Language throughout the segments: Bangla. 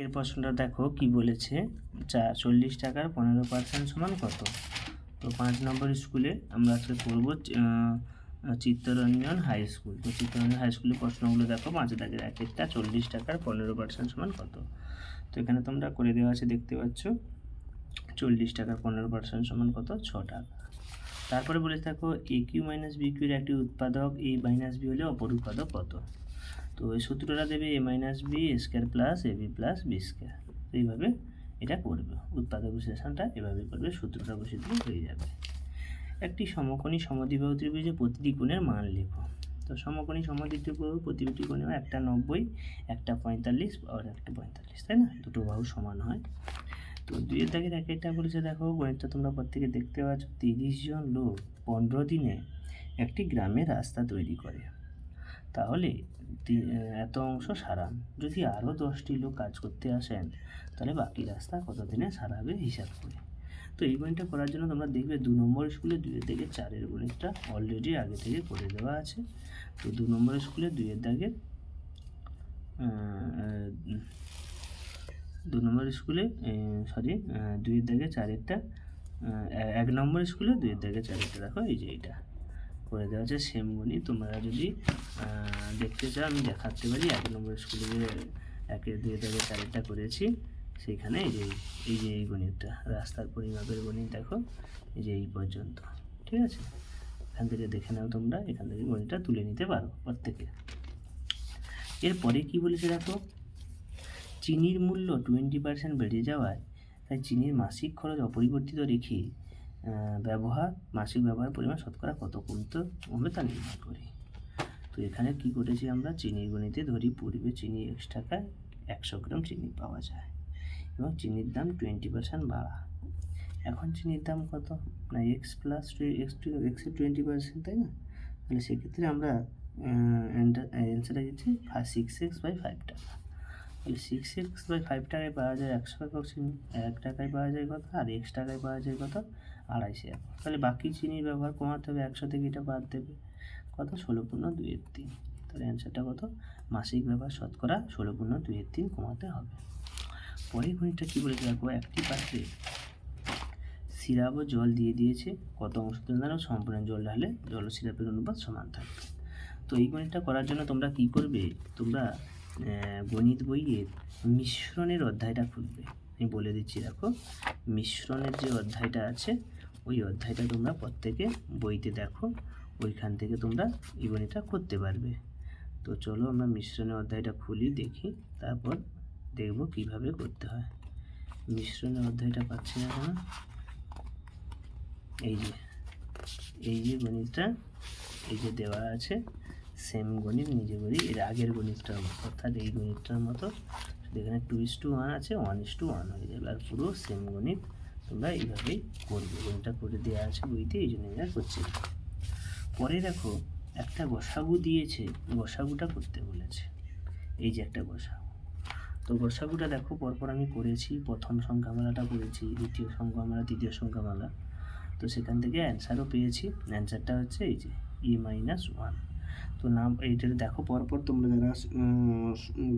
একের প্রশ্নটা দেখো কি বলেছে? চা চল্লিশ টাকার পনেরো পার্সেন্ট সমান কত? তো পাঁচ নম্বর স্কুলে আমরা আজকে করব চিত্তরঞ্জন হাই স্কুল তো চিত্তরঞ্জন হাই স্কুলের প্রশ্নগুলো দেখো, পাঁচ দাগের এক একটা চল্লিশ টাকার পনেরো পার্সেন্ট সমান কত? তো এখানে তোমরা করে দেওয়া আছে দেখতে পাচ্ছ, চল্লিশ টাকার পনেরো পার্সেন্ট সমান কত? ছ টাকা। তারপরে বলে থাকো এ কিউ মাইনাস বি কিউর একটি উৎপাদক এ মাইনাস বি হলে অপর উৎপাদক কত? তো এই সূত্রটা দেবে A minus B square plus A B plus B square এইভাবে এটা করবে। উৎপাদক বিশ্লেষণটা এভাবে করবে, সূত্রটা বসে দিলে হয়ে যাবে। একটি সমকোণী সমদ্বিবাহু ত্রিভুজে প্রতিটি কোণের মান লেখো। তো সমকোণী সমদ্বিবাহু প্রতিটি কোণে একটা নব্বই, একটা পঁয়তাল্লিশ আর একটা পঁয়তাল্লিশ, তাই না? দুটো বাহু সমান হয়। তো দুইয়ের এক একটা বলেছে, দেখো, গণিতটা তোমরা প্রত্যেকে দেখতে পাচ্ছ, তিরিশ জন লোক পনেরো দিনে একটি গ্রামে রাস্তা তৈরি করে। তাহলে তি- এত অংশ সারান যদি আরও দশটি লোক কাজ করতে আসেন তাহলে বাকি রাস্তা কত দিনে সারাবে হিসাব করে। তো এই গণিতটা করার জন্য তোমরা দেখবে দু নম্বর স্কুলে দুইয়ের থেকে চারের গণিতটা অলরেডি আগে থেকে করে দেওয়া আছে। তো দু নম্বর স্কুলে দুইয়ের আহ, দু নম্বর স্কুলে সরি দুইয়ের দাগে চারেরটা এক নম্বর স্কুলে দুইয়ের দাগে চারেরটা। দেখো এই যে এইটা। করে দেওয়া আছে সেম গণিত তোমরা যদি দেখতে চাও, আমি দেখাতে পারি এক নম্বর স্কুলে যে একের দুই দাগে চারেরটা করেছি সেইখানে এই যে এই যে এই গণিতটা, রাস্তার পরিমাপের গণিত দেখো, এই যে এই পর্যন্ত, ঠিক আছে? এখান থেকে দেখে নাও তোমরা, এখান থেকে গণিতটা তুলে নিতে পারো প্রত্যেকে। এরপরে কি বলেছে দেখো? চিনির মূল্য টোয়েন্টি পার্সেন্ট বেড়ে যাওয়ায়, তাই চিনির মাসিক খরচ অপরিবর্তিত রেখে ব্যবহার, মাসিক ব্যবহারের পরিমাণ শতকরা কত কমতে হবে তা নির্ণয় করি। তো এখানে কি করেছি আমরা? চিনির গণিতে ধরি পূর্বে চিনি এক্স টাকায় একশো গ্রাম চিনি পাওয়া যায় এবং চিনির দাম টোয়েন্টি পার্সেন্ট বাড়া। এখন চিনির দাম কত? না এক্স প্লাস এক্স টু এক্সের টোয়েন্টি পার্সেন্ট তাই না? তাহলে সেক্ষেত্রে আমরা অ্যান্সারটা দিচ্ছি সিক্স এক্স বাই ফাইভ টাকা। তাহলে সিক্স এক্স বাই ফাইভ টাকায় পাওয়া যায় একশো একক চিনি, এক টাকায় পাওয়া যায় কত? আর এক্স টাকায় পাওয়া যায় কত? আড়াইশো একক তাহলে বাকি চিনির ব্যবহার কমাতে হবে একশো থেকে এটা বাদ দেবে? কত ষোলো পূর্ণ দুইয়ের তিন। তাহলে অ্যান্সারটা কত? মাসিক ব্যবহার শতকরা ষোলো পূর্ণ দুইয়ের তিন কমাতে হবে। পরের গণিতটা কী বলেছে দেখো? একটি পাত্রে সিরাপ ও জল দিয়ে দিয়েছে, কত অংশ তুলনায় সম্পূর্ণ জল ঢালে জল ও সিরাপের অনুপাত সমান থাকবে। তো এই গণিতটা করার জন্য তোমরা কি করবে? তোমরা গণিত বইয়ের মিশ্রণের অধ্যায়টা খুলবে। আমি বলে দিচ্ছি, দেখো। মিশ্রণের যে অধ্যায়টা আছে ওই অধ্যায়টা তোমরা প্রত্যেকে বইতে দেখো, ওইখান থেকে তোমরা গণিতটা করতে পারবে। তো চলো আমরা মিশ্রণের অধ্যায়টা খুলি, দেখি, তারপর দেখব কীভাবে করতে হয়। মিশ্রণের অধ্যায়টা পাচ্ছি না কেন? এই যে এই যে গণিতটা, এই যে দেওয়া আছে সেম গণিত, নিজে করি, এর আগের গণিতটার অর্থাৎ এই গণিতটার মতো, এখানে টু ইস টু ওয়ান আছে ওয়ান ইস টু ওয়ান হয়ে যাবে, আর পুরো সেম গণিত তোমরা এইভাবেই করবে। গণিতটা করে দেওয়া আছে বইতে এই জন্য এটা করছি। পরে দেখো, একটা গোসাগু দিয়েছে গোসাগুটা করতে বলেছে। এই যে একটা গোসাগু তো গোসাগুটা দেখো, পরপর আমি করেছি, প্রথম সংখ্যামালাটা করেছি, দ্বিতীয় সংখ্যামালা, তৃতীয় সংখ্যামালা। তো সেখান থেকে অ্যান্সারও পেয়েছি। অ্যান্সারটা হচ্ছে এই যে ই মাইনাস ওয়ান তো নাম এইটা দেখো, পরপর তোমরা যারা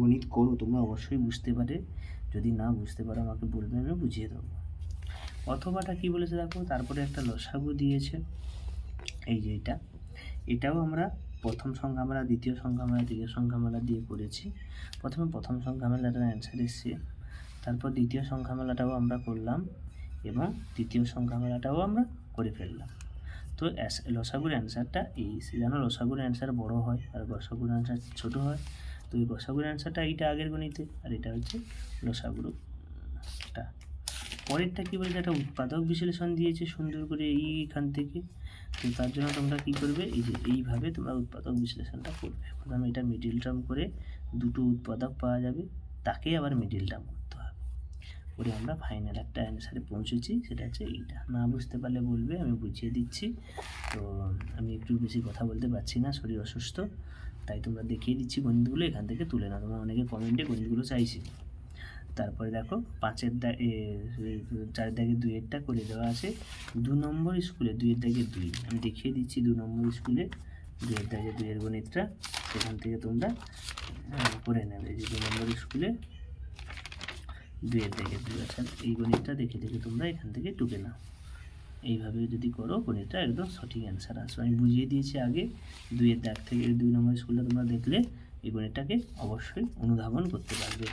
গণিত করো, তোমরা অবশ্যই বুঝতে পারে। যদি না বুঝতে পারো, আমাকে বলবে আমি বুঝিয়ে দেবো। অথবাটা কি বলেছে দেখো? তারপরে একটা লসাগু দিয়েছে। এই যে এটা। এটাও আমরা প্রথম সংখ্যামালা, দ্বিতীয় সংখ্যা সংখ্যামালা, তৃতীয় সংখ্যামালা দিয়ে করেছি। প্রথমে প্রথম সংখ্যা সংখ্যামালাটার অ্যান্সার এসছে। তারপর দ্বিতীয় সংখ্যামালাটাও আমরা করলাম এবং তৃতীয় সংখ্যামালাটাও আমরা করে ফেললাম। তো লসাগুর অ্যান্সারটা এই। যেন লসাগুর অ্যান্সার বড় হয় আর গসাগুর অ্যান্সার ছোট হয়। তো এই গসাগুর অ্যান্সারটা এইটা আগের গণিতে আর এটা হচ্ছে লসাগুরটা। পরেরটা কী বলছে? একটা উৎপাদক বিশ্লেষণ দিয়েছে সুন্দর করে এইখান থেকে। তো তার জন্য তোমরা কী করবে? এই যে এইভাবে তোমরা উৎপাদক বিশ্লেষণটা করবে। প্রথমে এটা মিডিল টার্ম করে দুটো উৎপাদক পাওয়া যাবে। তাকে আবার মিডিল টার্ম করতে হবে। করে আমরা ফাইনাল একটা অ্যান্সারে পৌঁছেছি। সেটা হচ্ছে এইটা। না বুঝতে পারলে বলবে, আমি বুঝিয়ে দিচ্ছি। তো আমি একটু বেশি কথা বলতে পারছি না, শরীর অসুস্থ। তাই তোমরা দেখিয়ে দিচ্ছি গণিতগুলো এখান থেকে তুলে না তোমরা অনেকে কমেন্টে গণিতগুলো চাইছি তারপরে দেখো পাঁচের দা এ, চার দাগে দুইয়েরটা করে দেওয়া আছে। দু নম্বর স্কুলে দুইয়ের দাগে দুই। আমি দেখিয়ে দিচ্ছি দু নম্বর স্কুলে দুইয়ের দাগে দুইয়ের গণিতটা। সেখান থেকে তোমরা করে নেবে যে দু নম্বর স্কুলে দুইয়ের দাগে দুই। অর্থাৎ এই গণিতটা দেখে দেখে তোমরা এখান থেকে টুকে নাও। এইভাবে যদি করো গণিতটা একদম সঠিক অ্যান্সার আসবে। আমি বুঝিয়ে দিয়েছি আগে দুইয়ের দাগ থেকে দুই নম্বর স্কুলটা তোমরা দেখলে এই গণিতটাকে অবশ্যই অনুধাবন করতে পারবে।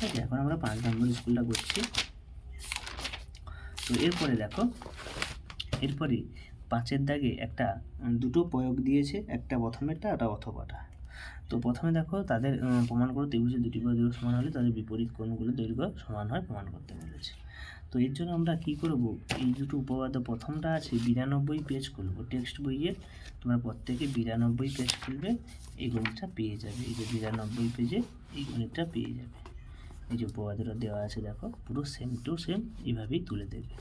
ঠিক আছে এখন আমরা পাঁচ নম্বর স্কুলটা করছি। তো এরপরে দেখো, এরপরে পাঁচের দাগে একটা দুটো প্রয়োগ দিয়েছে, একটা প্রথমেরটা একটা অথবাটা। তো প্রথমে দেখো, তাদের প্রমাণ করো ত্রিভুজের দুটি বাহু দৈর্ঘ্য সমান হলে তাদের বিপরীত কোণগুলো দৈর্ঘ্য সমান হয় প্রমাণ করতে বলেছে। তো এর জন্য আমরা কি করব? এই দুটো উপপাদ্য প্রথমটা আছে বিরানব্বই পেজ খুলবো। টেক্সট বইয়ে তোমরা প্রত্যেকে বিরানব্বই পেজ খুলবে, এই গণিতটা পেয়ে যাবে। এই যে বিরানব্বই পেজে এই গণিতটা পেয়ে যাবে। এই যে উপপাদ্যটা দেওয়া আছে, দেখো, পুরো সেম টু সেম এইভাবেই তুলে দেবে।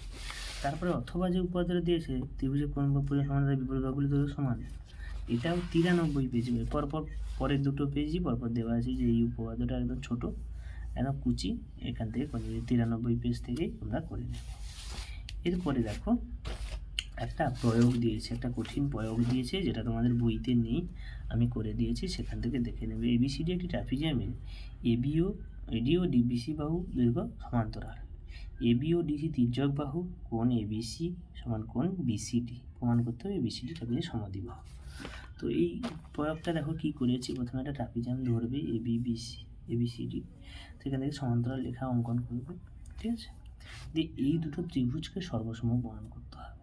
তারপরে অথবা যে উপাদানটা দিয়েছে ত্রিভুজের কোন সমান বিপরীত বাহুগুলি দৈর্ঘ্য সমান। এটাও তিরানব্বই পেজ পরপর পরের দুটো পেজই পরপর দেওয়া আছে যে এই উপপাদ্যটা একদম ছোট, একদম কুচি, এখান থেকে করে নেবে তিরানব্বই পেজ থেকেই তোমরা করে নেবে। এরপরে দেখো, একটা প্রয়োগ দিয়েছে, একটা কঠিন প্রয়োগ দিয়েছে, যেটা তোমাদের বইতে নেই, আমি করে দিয়েছি, সেখান থেকে দেখে নেবে। এবিসিডি একটি ট্রাপিজিয়ামের এবিও এডিও, ডিবিসি বাহু, দৈর্ঘ্য সমান্তরাল এবি ও ডিসি, তির্যক বাহু, কোণ এবিসি সমান কোণ বিসিডি। প্রমাণ করতে হবে এবিসিডি ট্রাপিজের সমাধিবাহু তো এই প্রয়োগটা দেখো কি করেছি? প্রথমে একটা ট্রাপিজাম ধরবে এবি বিসি এবিসিডি সেখান থেকে সমান্তরাল লেখা অঙ্কন করবে, ঠিক আছে? দিয়ে এই দুটো ত্রিভুজকে সর্বসম প্রমাণ করতে হবে।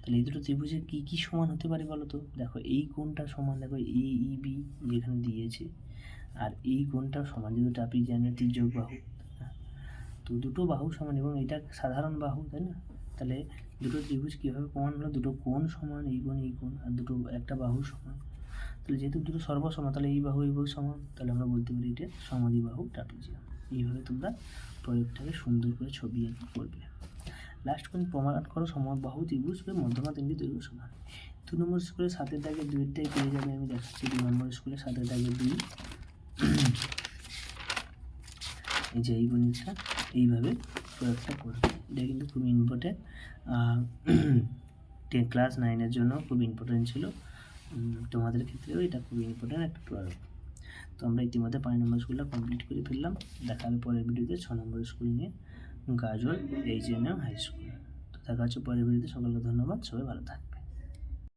তাহলে এই দুটো ত্রিভুজের কী কী সমান হতে পারে বলো তো? দেখো এই কোণটা সমান, দেখো এ, ই বি যেখানে দিয়েছে। আর এই কোণটা সমান যেহেতু ট্রাপিজিয়ামের তির্যক বাহু। তো দুটো বাহু সমান এবং এটা সাধারণ বাহু, তাই না? তাহলে দুটো ত্রিভুজ কীভাবে প্রমাণ হলো? দুটো কোণ সমান, এই কোণ এই কোণ, আর দুটো একটা বাহু সমান। তাহলে যেহেতু দুটো সর্বসমান, তাহলে এই বাহু এই বাহু সমান, তাহলে আমরা বলতে পারি এটা সমাধি বাহু ট্রাপিজিয়াম এইভাবে তোমরা প্রয়োগটাকে সুন্দর করে ছবি করবে লাস্ট কোন প্রমাণ করো সমবাহু ত্রিভুজ মধ্যমা তিনটি দৈর্ঘ্য সমান। দু নম্বর স্কুলে সাতের দাগে দুইটাই পেয়ে যাবে, আমি দেখাচ্ছি দু নম্বর স্কুলে সাতের দাগে দুই। এই যে এই গণিতটা, এইভাবে প্রয়োগটা করবে। এটা কিন্তু খুব ইম্পর্টেন্ট টেন ক্লাস নাইনের জন্য খুব ইম্পর্টেন্ট ছিল। তোমাদের ক্ষেত্রেও এটা খুব ইম্পর্টেন্ট একটা প্রয়োগ। তো আমরা ইতিমধ্যে পাঁচ নম্বর স্কুলটা কমপ্লিট করে ফেললাম। দেখা হবে পরের ভিডিওতে ছ নম্বর স্কুল নিয়ে। Gajol H N M high school তো দেখা হচ্ছে পরের ভিডিওতে। সকলকে ধন্যবাদ। সবাই ভালো থাকবে